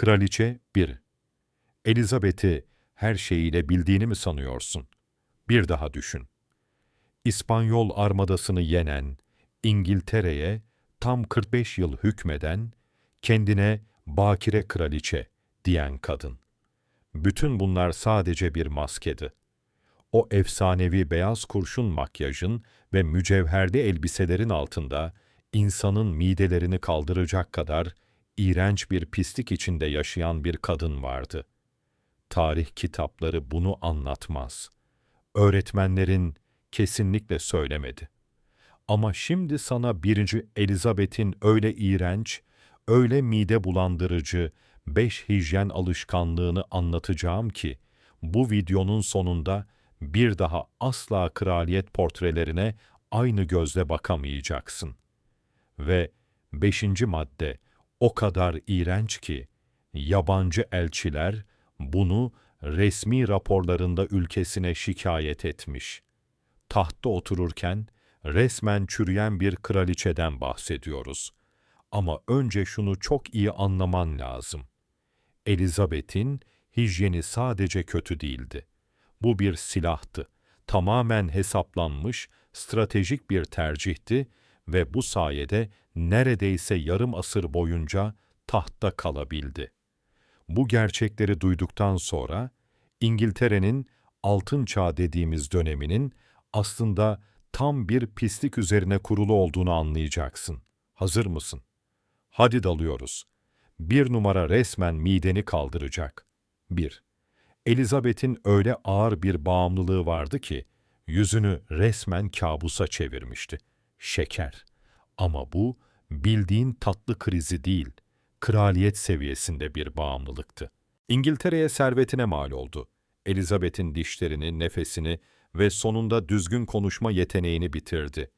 Kraliçe 1. Elizabeth'i her şeyiyle bildiğini mi sanıyorsun? Bir daha düşün. İspanyol armadasını yenen, İngiltere'ye tam 45 yıl hükmeden, kendine bakire kraliçe diyen kadın. Bütün bunlar sadece bir maskedi. O efsanevi beyaz kurşun makyajın ve mücevherli elbiselerin altında insanın midelerini kaldıracak kadar iğrenç bir pislik içinde yaşayan bir kadın vardı. Tarih kitapları bunu anlatmaz. Öğretmenlerin kesinlikle söylemedi. Ama şimdi sana birinci Elizabeth'in öyle iğrenç, öyle mide bulandırıcı beş hijyen alışkanlığını anlatacağım ki, bu videonun sonunda bir daha asla kraliyet portrelerine aynı gözle bakamayacaksın. Ve beşinci madde o kadar iğrenç ki, yabancı elçiler bunu resmi raporlarında ülkesine şikayet etmiş. Tahtta otururken resmen çürüyen bir kraliçeden bahsediyoruz. Ama önce şunu çok iyi anlaman lazım. Elizabeth'in hijyeni sadece kötü değildi. Bu bir silahtı. Tamamen hesaplanmış, stratejik bir tercihti ve bu sayede neredeyse yarım asır boyunca tahtta kalabildi. Bu gerçekleri duyduktan sonra İngiltere'nin altın çağ dediğimiz döneminin aslında tam bir pislik üzerine kurulu olduğunu anlayacaksın. Hazır mısın? Hadi dalıyoruz. Bir numara resmen mideni kaldıracak. 1. Elizabeth'in öyle ağır bir bağımlılığı vardı ki, yüzünü resmen kabusa çevirmişti. Şeker. Ama bu, bildiğin tatlı krizi değil, kraliyet seviyesinde bir bağımlılıktı. İngiltere'ye servetine mal oldu. Elizabeth'in dişlerini, nefesini ve sonunda düzgün konuşma yeteneğini bitirdi.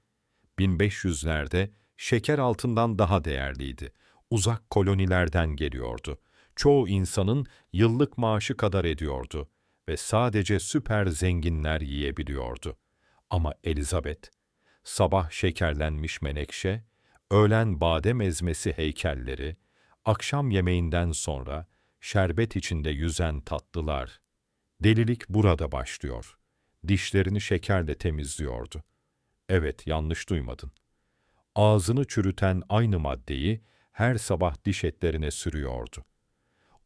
1500'lerde şeker altından daha değerliydi. Uzak kolonilerden geliyordu. Çoğu insanın yıllık maaşı kadar ediyordu ve sadece süper zenginler yiyebiliyordu. Ama Elizabeth, sabah şekerlenmiş menekşe, öğlen badem ezmesi heykelleri, akşam yemeğinden sonra şerbet içinde yüzen tatlılar. Delilik burada başlıyor. Dişlerini şekerle temizliyordu. Evet, yanlış duymadın. Ağzını çürüten aynı maddeyi her sabah diş etlerine sürüyordu.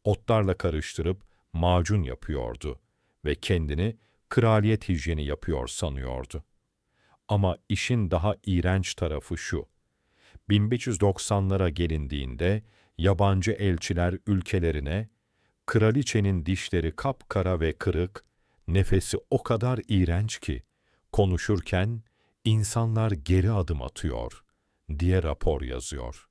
Otlarla karıştırıp macun yapıyordu ve kendini kraliyet hijyeni yapıyor sanıyordu. Ama işin daha iğrenç tarafı şu. 1590'lara gelindiğinde yabancı elçiler ülkelerine kraliçenin dişleri kapkara ve kırık, nefesi o kadar iğrenç ki konuşurken insanlar geri adım atıyor diye rapor yazıyor.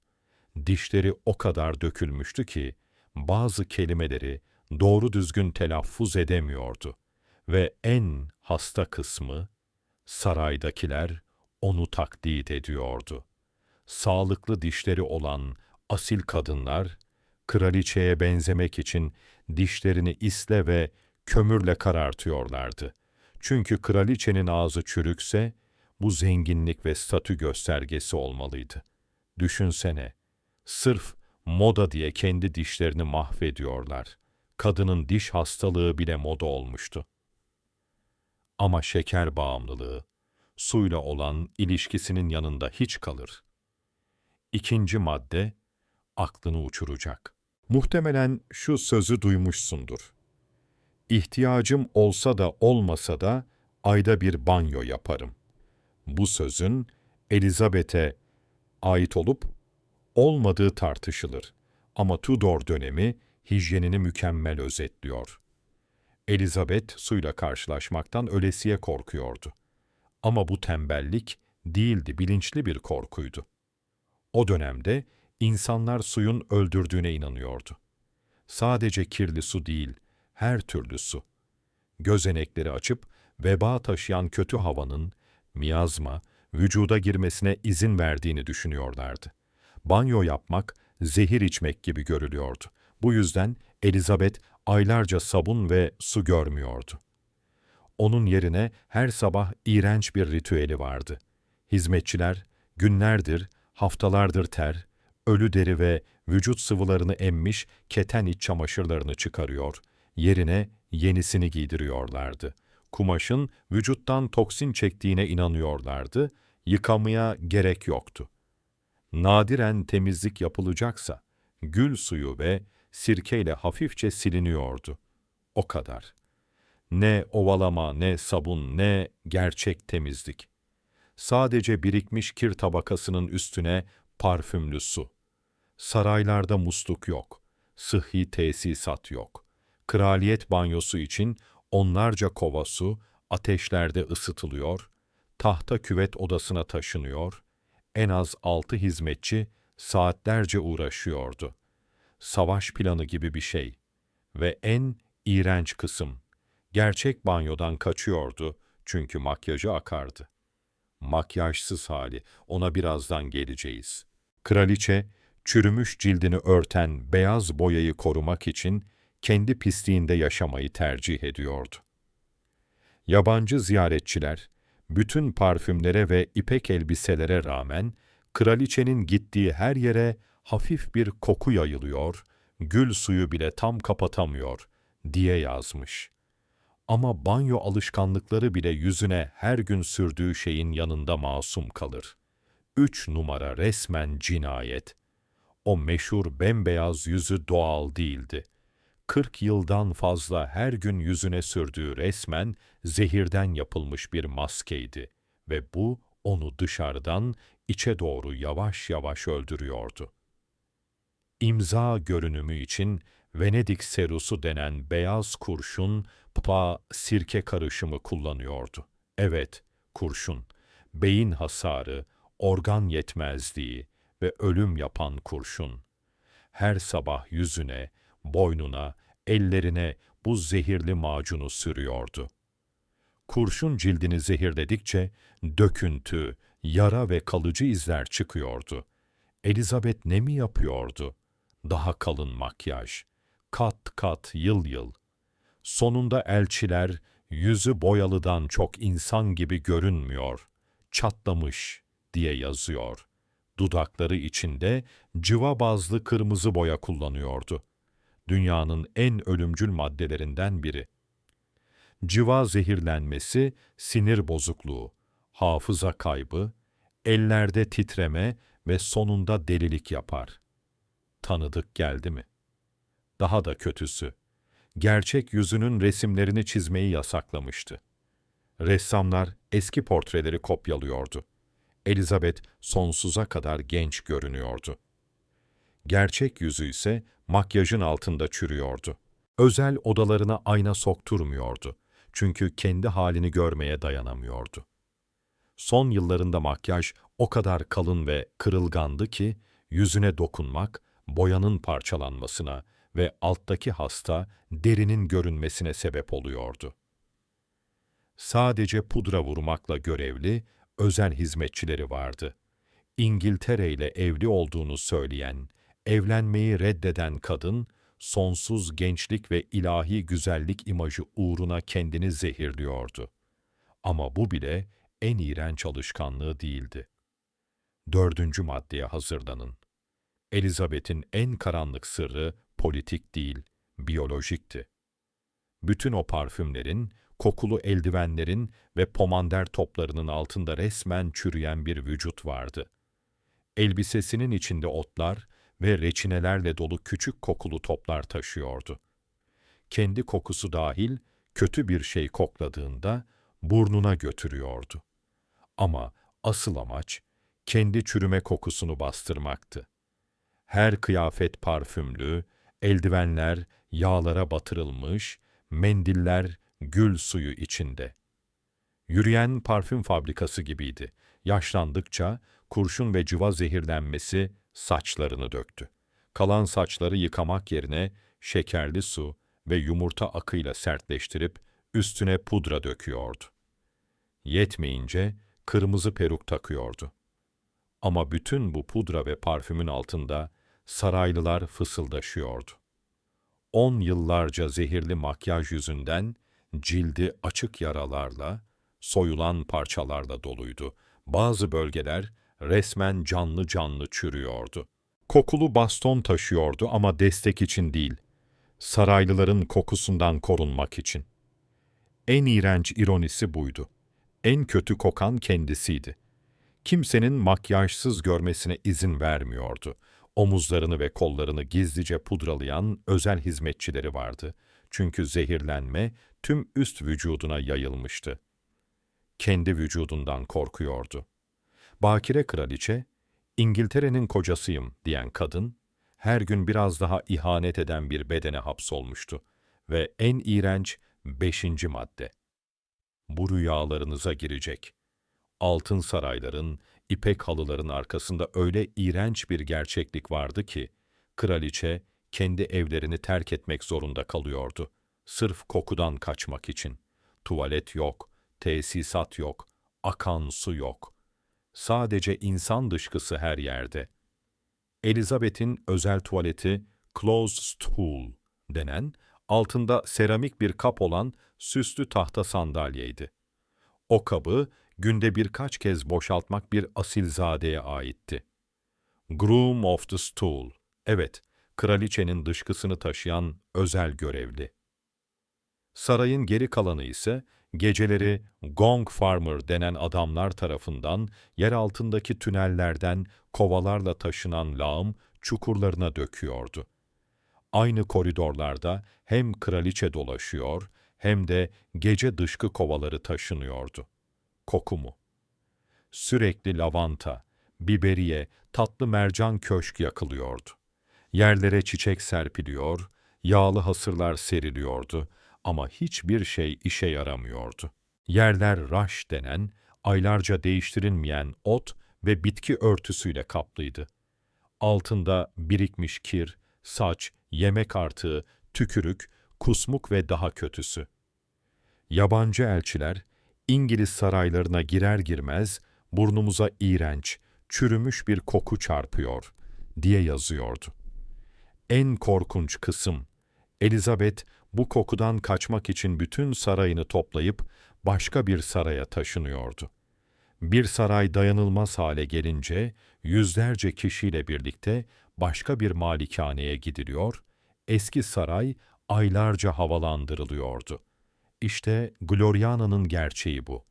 Dişleri o kadar dökülmüştü ki bazı kelimeleri doğru düzgün telaffuz edemiyordu ve en hasta kısmı saraydakiler onu taklit ediyordu. Sağlıklı dişleri olan asil kadınlar, kraliçeye benzemek için dişlerini isle ve kömürle karartıyorlardı. Çünkü kraliçenin ağzı çürükse, bu zenginlik ve statü göstergesi olmalıydı. Düşünsene, sırf moda diye kendi dişlerini mahvediyorlar. Kadının diş hastalığı bile moda olmuştu. Ama şeker bağımlılığı, suyla olan ilişkisinin yanında hiç kalır. İkinci madde, aklını uçuracak. Muhtemelen şu sözü duymuşsundur. İhtiyacım olsa da olmasa da ayda bir banyo yaparım. Bu sözün Elizabeth'e ait olup olmadığı tartışılır. Ama Tudor dönemi hijyenini mükemmel özetliyor. Elizabeth suyla karşılaşmaktan ölesiye korkuyordu. Ama bu tembellik değildi, bilinçli bir korkuydu. O dönemde insanlar suyun öldürdüğüne inanıyordu. Sadece kirli su değil, her türlü su. Gözenekleri açıp veba taşıyan kötü havanın, miyazma, vücuda girmesine izin verdiğini düşünüyorlardı. Banyo yapmak, zehir içmek gibi görülüyordu. Bu yüzden Elizabeth aylarca sabun ve su görmüyordu. Onun yerine her sabah iğrenç bir ritüeli vardı. Hizmetçiler günlerdir, haftalardır ter, ölü deri ve vücut sıvılarını emmiş keten iç çamaşırlarını çıkarıyor, yerine yenisini giydiriyorlardı. Kumaşın vücuttan toksin çektiğine inanıyorlardı, yıkamaya gerek yoktu. Nadiren temizlik yapılacaksa, gül suyu ve sirkeyle hafifçe siliniyordu. O kadar. Ne ovalama, ne sabun, ne gerçek temizlik. Sadece birikmiş kir tabakasının üstüne parfümlü su. Saraylarda musluk yok, sıhhi tesisat yok. Kraliyet banyosu için onlarca kova su ateşlerde ısıtılıyor, tahta küvet odasına taşınıyor, en az altı hizmetçi saatlerce uğraşıyordu. Savaş planı gibi bir şey. Ve en iğrenç kısım, gerçek banyodan kaçıyordu çünkü makyajı akardı. Makyajsız hali, ona birazdan geleceğiz. Kraliçe, çürümüş cildini örten beyaz boyayı korumak için kendi pisliğinde yaşamayı tercih ediyordu. Yabancı ziyaretçiler, bütün parfümlere ve ipek elbiselere rağmen, kraliçenin gittiği her yere hafif bir koku yayılıyor, gül suyu bile tam kapatamıyor diye yazmış. Ama banyo alışkanlıkları bile yüzüne her gün sürdüğü şeyin yanında masum kalır. Üç numara resmen cinayet. O meşhur bembeyaz yüzü doğal değildi. 40 yıldan fazla her gün yüzüne sürdüğü resmen zehirden yapılmış bir maskeydi ve bu onu dışarıdan içe doğru yavaş yavaş öldürüyordu. İmza görünümü için Venedik serusu denen beyaz kurşun, pa sirke karışımı kullanıyordu. Evet, kurşun, beyin hasarı, organ yetmezliği ve ölüm yapan kurşun. Her sabah yüzüne, boynuna, ellerine bu zehirli macunu sürüyordu. Kurşun cildini zehirledikçe döküntü, yara ve kalıcı izler çıkıyordu. Elizabeth ne mi yapıyordu? Daha kalın makyaj, kat kat yıl yıl. Sonunda elçiler yüzü boyalıdan çok insan gibi görünmüyor, çatlamış diye yazıyor. Dudakları içinde cıva bazlı kırmızı boya kullanıyordu. Dünyanın en ölümcül maddelerinden biri. Cıva zehirlenmesi, sinir bozukluğu, hafıza kaybı, ellerde titreme ve sonunda delilik yapar. Tanıdık geldi mi? Daha da kötüsü, gerçek yüzünün resimlerini çizmeyi yasaklamıştı. Ressamlar eski portreleri kopyalıyordu. Elizabeth sonsuza kadar genç görünüyordu. Gerçek yüzü ise makyajın altında çürüyordu. Özel odalarına ayna sokturmuyordu. Çünkü kendi halini görmeye dayanamıyordu. Son yıllarında makyaj o kadar kalın ve kırılgandı ki yüzüne dokunmak boyanın parçalanmasına ve alttaki hasta derinin görünmesine sebep oluyordu. Sadece pudra vurmakla görevli özel hizmetçileri vardı. İngiltere ile evli olduğunu söyleyen, evlenmeyi reddeden kadın, sonsuz gençlik ve ilahi güzellik imajı uğruna kendini zehirliyordu. Ama bu bile en iğrenç alışkanlığı değildi. Dördüncü maddeye hazırlanın. Elizabeth'in en karanlık sırrı politik değil, biyolojikti. Bütün o parfümlerin, kokulu eldivenlerin ve pomander toplarının altında resmen çürüyen bir vücut vardı. Elbisesinin içinde otlar ve reçinelerle dolu küçük kokulu toplar taşıyordu. Kendi kokusu dahil kötü bir şey kokladığında burnuna götürüyordu. Ama asıl amaç kendi çürüme kokusunu bastırmaktı. Her kıyafet parfümlü, eldivenler yağlara batırılmış, mendiller gül suyu içinde. Yürüyen parfüm fabrikası gibiydi. Yaşlandıkça kurşun ve cıva zehirlenmesi saçlarını döktü. Kalan saçları yıkamak yerine şekerli su ve yumurta akıyla sertleştirip üstüne pudra döküyordu. Yetmeyince kırmızı peruk takıyordu. Ama bütün bu pudra ve parfümün altında saraylılar fısıldaşıyordu. On yıllarca zehirli makyaj yüzünden cildi açık yaralarla, soyulan parçalarla doluydu. Bazı bölgeler resmen canlı canlı çürüyordu. Kokulu baston taşıyordu ama destek için değil, saraylıların kokusundan korunmak için. En iğrenç ironisi buydu. En kötü kokan kendisiydi. Kimsenin makyajsız görmesine izin vermiyordu. Omuzlarını ve kollarını gizlice pudralayan özel hizmetçileri vardı. Çünkü zehirlenme tüm üst vücuduna yayılmıştı. Kendi vücudundan korkuyordu. Bakire kraliçe, İngiltere'nin kocasıyım diyen kadın, her gün biraz daha ihanet eden bir bedene hapsolmuştu. Ve en iğrenç beşinci madde. Bu rüyalarınıza girecek. Altın sarayların, ipek halıların arkasında öyle iğrenç bir gerçeklik vardı ki, kraliçe kendi evlerini terk etmek zorunda kalıyordu. Sırf kokudan kaçmak için. Tuvalet yok, tesisat yok, akan su yok. Sadece insan dışkısı her yerde. Elizabeth'in özel tuvaleti closed stool denen, altında seramik bir kap olan süslü tahta sandalyeydi. O kabı günde birkaç kez boşaltmak bir asilzadeye aitti. Groom of the Stool, evet, kraliçenin dışkısını taşıyan özel görevli. Sarayın geri kalanı ise geceleri Gong Farmer denen adamlar tarafından yer altındaki tünellerden kovalarla taşınan lağım çukurlarına döküyordu. Aynı koridorlarda hem kraliçe dolaşıyor hem de gece dışkı kovaları taşınıyordu. Koku mu? Sürekli lavanta, biberiye, tatlı mercan köşk yakılıyordu. Yerlere çiçek serpiliyor, yağlı hasırlar seriliyordu ama hiçbir şey işe yaramıyordu. Yerler raş denen, aylarca değiştirilmeyen ot ve bitki örtüsüyle kaplıydı. Altında birikmiş kir, saç, yemek artığı, tükürük, kusmuk ve daha kötüsü. Yabancı elçiler, İngiliz saraylarına girer girmez, burnumuza iğrenç, çürümüş bir koku çarpıyor, diye yazıyordu. En korkunç kısım, Elizabeth bu kokudan kaçmak için bütün sarayını toplayıp başka bir saraya taşınıyordu. Bir saray dayanılmaz hale gelince yüzlerce kişiyle birlikte başka bir malikaneye gidiliyor, eski saray aylarca havalandırılıyordu. İşte Gloriana'nın gerçeği bu.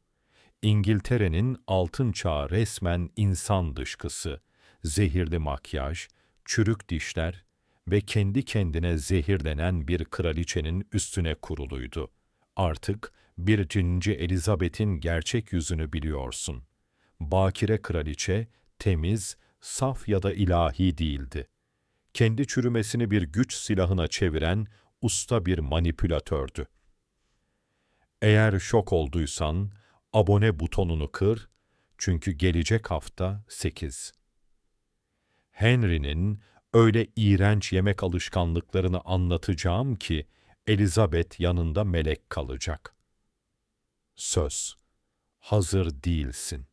İngiltere'nin altın çağı resmen insan dışkısı, zehirli makyaj, çürük dişler ve kendi kendine zehirlenen bir kraliçenin üstüne kuruluydu. Artık bir cinci Elizabeth'in gerçek yüzünü biliyorsun. Bakire kraliçe, temiz, saf ya da ilahi değildi. Kendi çürümesini bir güç silahına çeviren usta bir manipülatördü. Eğer şok olduysan, abone butonunu kır, çünkü gelecek hafta 8. Henry'nin öyle iğrenç yemek alışkanlıklarını anlatacağım ki, Elizabeth yanında melek kalacak. Söz, hazır değilsin.